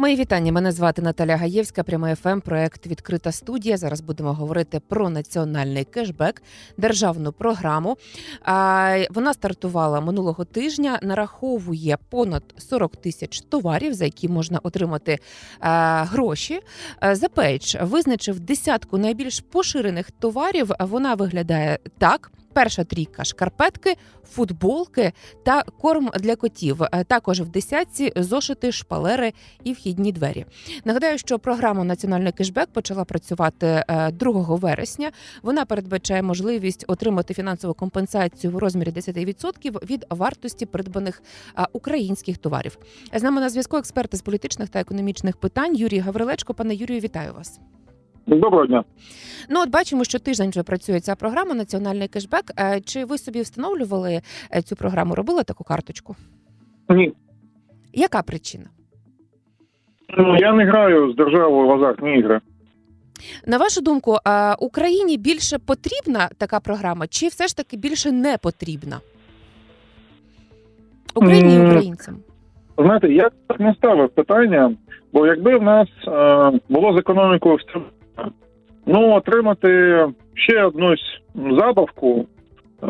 Мої вітання. Мене звати Наталя Гаєвська. Прямий ФМ, проект Відкрита студія. Зараз будемо говорити про національний кешбек, державну програму. Вона стартувала минулого тижня. Нараховує понад 40 тисяч товарів, за які можна отримати гроші. The Page визначив десятку найбільш поширених товарів. Вона виглядає так. Перша трійка шкарпетки, футболки та корм для котів. Е, Також в десятці зошити, шпалери і вхідні двері. Нагадаю, що програма Національний кешбек почала працювати е, 2 вересня. Вона передбачає можливість отримати фінансову компенсацію в розмірі 10% від вартості придбаних е, українських товарів. З нами на зв'язку експерти з політичних та економічних питань Юрій Гаврилечко. Пане Юрію, вітаю вас. Доброго дня. Ну, от бачимо, що тиждень вже працює ця програма Національний кешбек. Е, Чи ви собі встановлювали е, цю програму? Робили таку карточку? Ні, Яка причина? ну я не граю з державою в азартні ігри. На вашу думку, Україні більше потрібна така програма, чи все ж таки більше не потрібна? Україні і українцям. Знаєте, я так не ставив питання, бо якби в нас е, було з економікою все, ну отримати ще однусь забавку, е,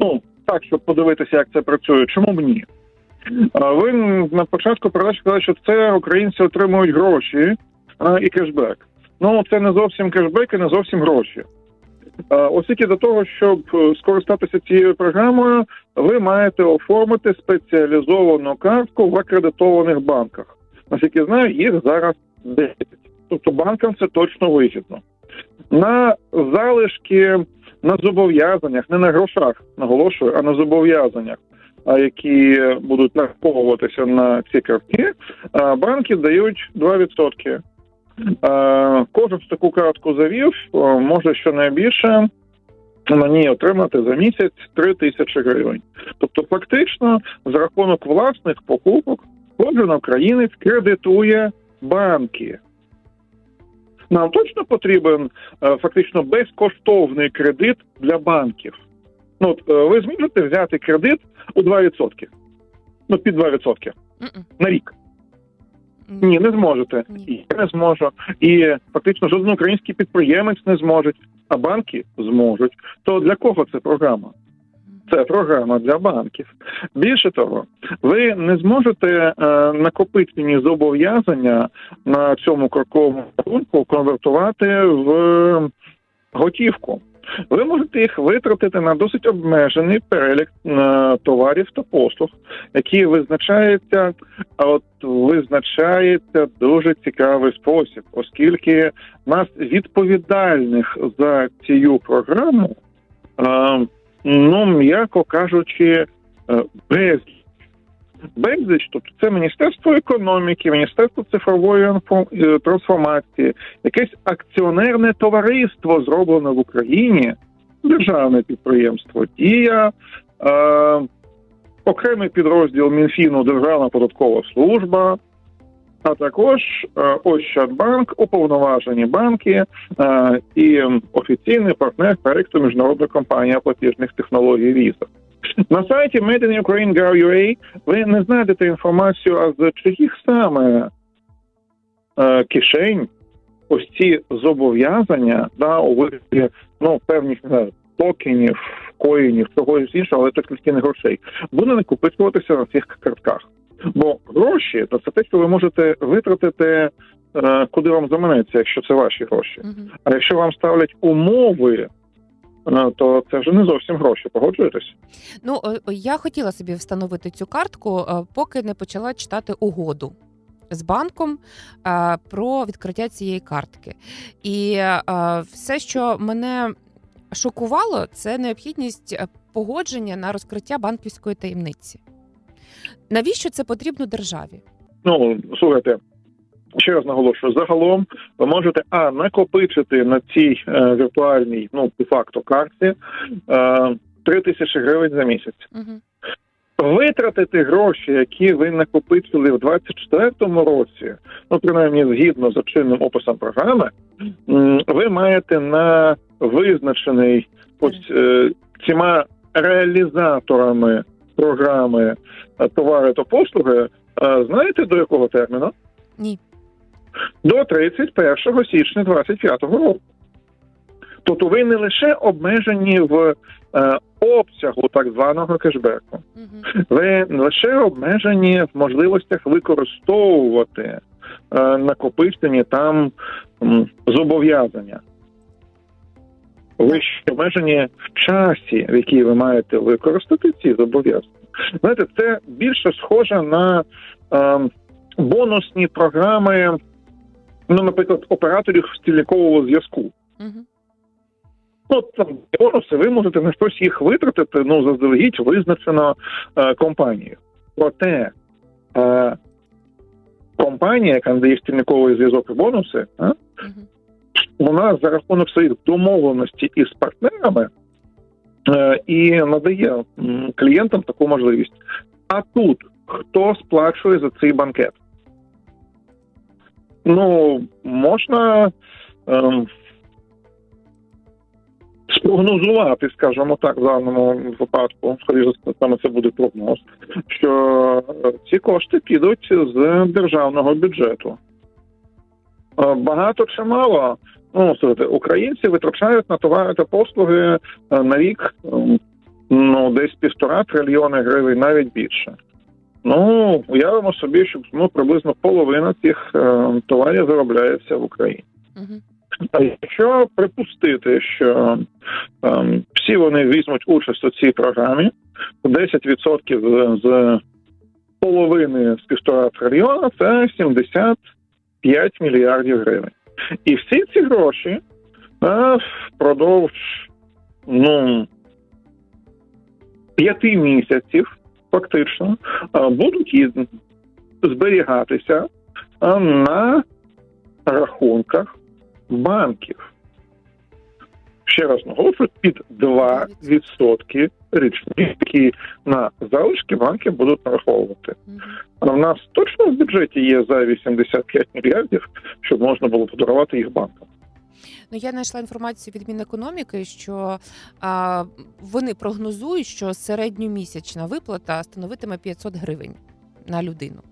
ну так, щоб подивитися, як це працює, чому б ні? Ви на початку передачі сказали, що це українці отримують гроші і кешбек. Ну це не зовсім кешбек і не зовсім гроші. Оскільки до того, щоб е, скористатися цією програмою, ви маєте оформити спеціалізовану картку в акредитованих банках. Наскільки знаю, їх зараз 10. Тобто банкам це точно вигідно. На залишки на зобов'язаннях, не на грошах, наголошую, а на зобов'язаннях, які будуть нараховуватися на ці картки, банки дають 2%. Е, Кожен з таку картку завів, може щонайбільше на ній отримати за місяць 3 тисячі гривень. Тобто, фактично, за рахунок власних покупок кожен українець кредитує банки. Нам точно потрібен е, фактично безкоштовний кредит для банків. Ну, от, е, ви зможете взяти кредит у 2%. Ну, під 2% Мгм. на рік. Ні, не зможете. Ні. Я не зможу. І фактично жоден український підприємець не зможе, а банки зможуть. То для кого це програма? Це програма для банків. Більше того, ви не зможете е, накопичені зобов'язання на цьому кроковому рахунку конвертувати в готівку. Ви можете їх витратити на досить обмежений перелік е, товарів та послуг, які визначаються, а от визначається дуже цікавий спосіб, оскільки нас відповідальних за цю програму, е, ну м'яко кажучи, е, безліч. Безліч, тобто це Міністерство економіки, Міністерство цифрової е, трансформації, якесь акціонерне товариство зроблене в Україні, державне підприємство Дія, е, окремий підрозділ Мінфіну Державна податкова служба, а також е, Ощадбанк, уповноважені банки е, і офіційний партнер проекту міжнародна компанія платіжних технологій Visa. На сайті Made in Ukraine Gov.ua ви не знайдете інформацію, а з чиїх саме е, кишень ось ці зобов'язання да, у вигляді ну, певних не знаю, токенів, коїнів, чогось іншого, але тільки не грошей, буде накопичуватися на цих картках. Бо гроші то це те, що ви можете витратити, е, куди вам заманеться, якщо це ваші гроші. А якщо вам ставлять умови, е, то це вже не зовсім гроші. Погоджуєтесь? Ну, я хотіла собі встановити цю картку, е, поки не почала читати угоду. З банком про відкриття цієї картки, і все, що мене шокувало, це необхідність погодження на розкриття банківської таємниці. Навіщо це потрібно державі? Ну слухайте. Ще раз наголошую, загалом ви можете а накопичити на цій е, віртуальній, ну по факту карті е, 3 тисячі гривень за місяць. Угу. Витратити гроші, які ви накопичили в 24-му році, ну принаймні згідно з чинним описом програми, ви маєте на визначений ось е, цими реалізаторами програми е, товари та послуги. е, Знаєте до якого терміну? Ні. До 31 січня 2025 року. Тобто ви не лише обмежені в е, обсягу так званого кешбеку, Угу. ви не лише обмежені в можливостях використовувати е, накопичені там м, зобов'язання. Ви ще обмежені в часі, в який ви маєте використати ці зобов'язання. Знаєте, це більше схоже на е, бонусні програми, ну, наприклад, операторів стільникового зв'язку. Угу. Ну, там бонуси, ви можете на щось їх витратити, ну, заздалегідь визначено е, компанією. Проте е, компанія, яка надає стільниковий зв'язок і бонуси, а, Угу. вона за рахунок своїх домовленостей із партнерами е, і надає клієнтам таку можливість. А тут хто сплачує за цей банкет? Ну, можна ем, спрогнозувати, скажімо так, в даному випадку, скоріше саме це буде прогноз, що ці кошти підуть з державного бюджету. Е, Багато чи мало? Ну, слухайте, українці витрачають на товари та послуги е, на рік ем, ну, десь півтора трильйони гривень, навіть більше. Ну, уявимо собі, що ну, приблизно половина цих е, товарів заробляється в Україні. Угу. А якщо припустити, що ем, всі вони візьмуть участь у цій програмі, то 10% з, з половини з півтора трильйона це 75 мільярдів гривень. І всі ці гроші е, впродовж ну, п'яти місяців фактично е, будуть зберігатися е, на рахунках банків. Ще раз наголошую, під 2% річні, які на залишки банки будуть нараховувати. А в нас точно в бюджеті є за 85 мільярдів, щоб можна було подарувати їх банкам. Ну, я знайшла інформацію від Мінекономіки, що а, вони прогнозують, що середньомісячна виплата становитиме 500 гривень на людину.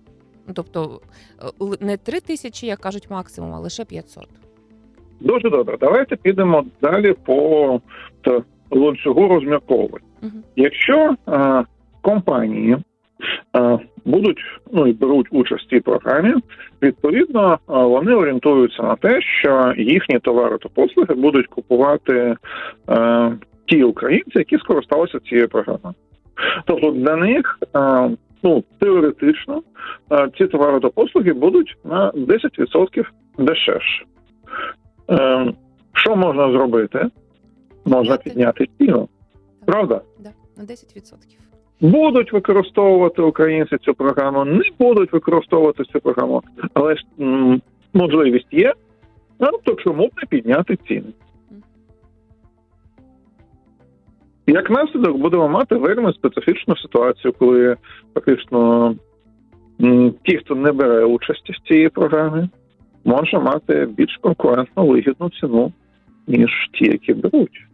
Ну, тобто е, не 3 тисячі, як кажуть, максимум, а лише 500. Дуже добре. Давайте підемо далі по ланцюгу розмірковувань. Угу. Якщо е, компанії е, будуть ну і беруть участь в цій програмі, відповідно е, вони орієнтуються на те, що їхні товари та послуги будуть купувати е, ті українці, які скористалися цією програмою. Тобто для них е, ну теоретично ці товари та послуги будуть на 10% дешевше. Е, що можна зробити? Можна Підняти. ціну. Правда? Да, на 10%. Будуть використовувати українці цю програму, не будуть використовувати цю програму, але ж м, можливість є, ну, то чому б не підняти ціни? Як наслідок будемо мати вельми специфічну ситуацію, коли фактично ті, хто не бере участі в цій програмі, може мати більш конкурентно вигідну ціну, ніж ті, які беруть.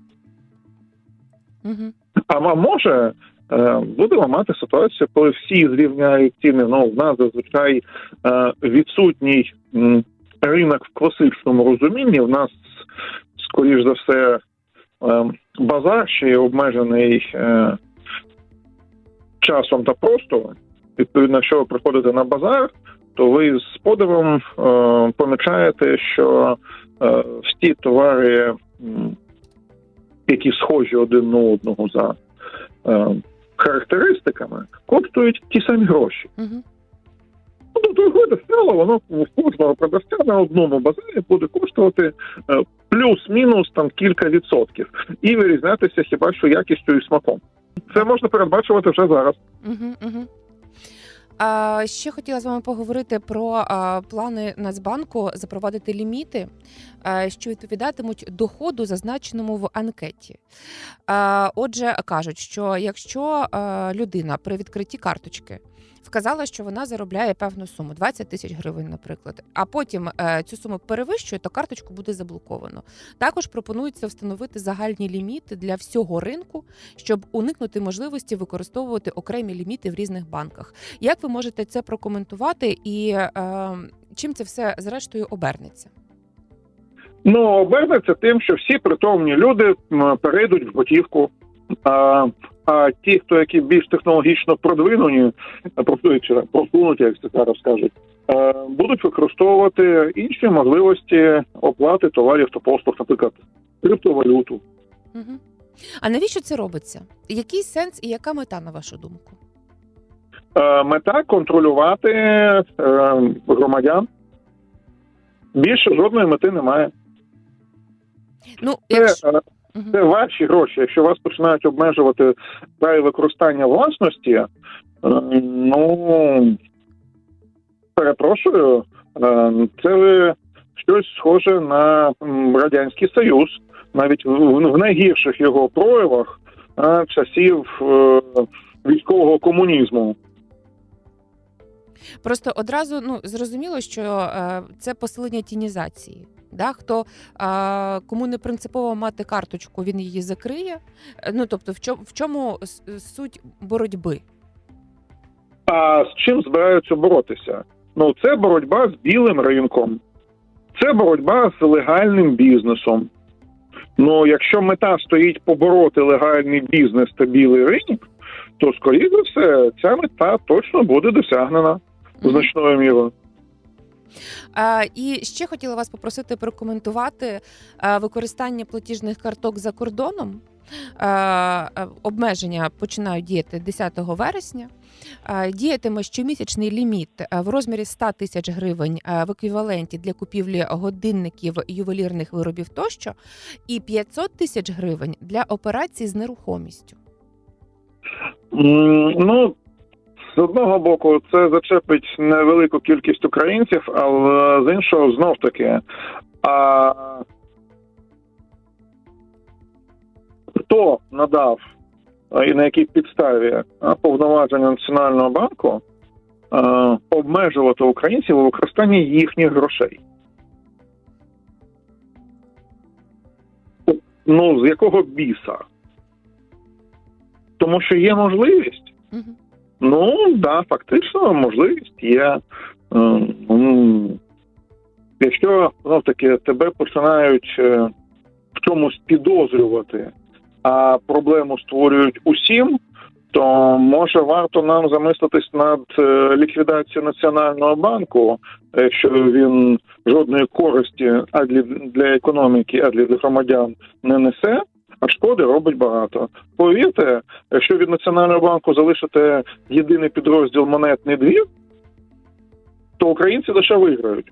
Угу. А може е, будемо мати ситуацію, коли всі зрівняють ціни. Ну, в нас зазвичай е, відсутній ринок в класичному розумінні. В нас, скоріш за все, е, базар ще є обмежений часом та простором. Відповідно, якщо ви приходите на базар, то ви з подивом е, помічаєте, що е, всі товари, які схожі один на одного за е, характеристиками, коштують ті самі гроші. Угу. Ну, тобто стало, воно в кожного продавця на одному базарі буде коштувати е, плюс-мінус там кілька відсотків і вирізнятися хіба що якістю і смаком. Це можна передбачувати вже зараз. Угу, угу. Ще хотіла з вами поговорити про плани Нацбанку запровадити ліміти, що відповідатимуть доходу, зазначеному в анкеті. Отже, кажуть, що якщо людина при відкритті карточки вказала, що вона заробляє певну суму 20 тисяч гривень, наприклад. А потім е, цю суму перевищує, то карточку буде заблоковано. Також пропонується встановити загальні ліміти для всього ринку, щоб уникнути можливості використовувати окремі ліміти в різних банках. Як ви можете це прокоментувати, і е, чим це все зрештою обернеться? Ну, обернеться тим, що всі притомні люди перейдуть в готівку. А, ті, хто які більш технологічно продвинені, просунуті, просунуті, як це зараз скажуть, е, будуть використовувати інші можливості оплати товарів та послуг, наприклад, криптовалюту. Угу. А навіщо це робиться? Який сенс і яка мета, на вашу думку? Е, Мета контролювати е, громадян. Більше жодної мети немає. Ну, Це, якщо... це ваші гроші. Якщо вас починають обмежувати праві використання власності, е, ну перепрошую, е, це ви щось схоже на радянський союз, навіть в, найгірших його проявах е, часів військового комунізму. Просто одразу ну зрозуміло, що це посилення тінізації. Да? Хто е, кому не принципово мати карточку, він її закриє. Е, Ну тобто, в чому в чому суть боротьби? А з чим збираються боротися? Ну, це боротьба з білим ринком, це боротьба з легальним бізнесом. Ну, якщо мета стоїть побороти легальний бізнес та білий ринок, то скоріше за все ця мета точно буде досягнена значною мірою. А, і ще хотіла вас попросити прокоментувати а, використання платіжних карток за кордоном. А, обмеження починають діяти 10 вересня. Діятиме щомісячний ліміт в розмірі 100 тисяч гривень в еквіваленті для купівлі годинників, ювелірних виробів тощо, і 500 тисяч гривень для операцій з нерухомістю. Ну, з одного боку, це зачепить невелику кількість українців, але з іншого знов таки. А хто надав і на якій підставі повноваження Національного банку обмежувати українців у використанні їхніх грошей? Ну, з якого біса? Тому що є можливість. Ну, да, фактично можливість є. Е, ну, Якщо знов таки тебе починають е, в чомусь підозрювати, а проблему створюють усім, то може варто нам замислитись над е, ліквідацією Національного банку, якщо він жодної користі а для економіки, а для громадян не несе. А шкоди робить багато. Повірте, якщо від Національного банку залишити єдиний підрозділ монетний двір, то українці лише виграють.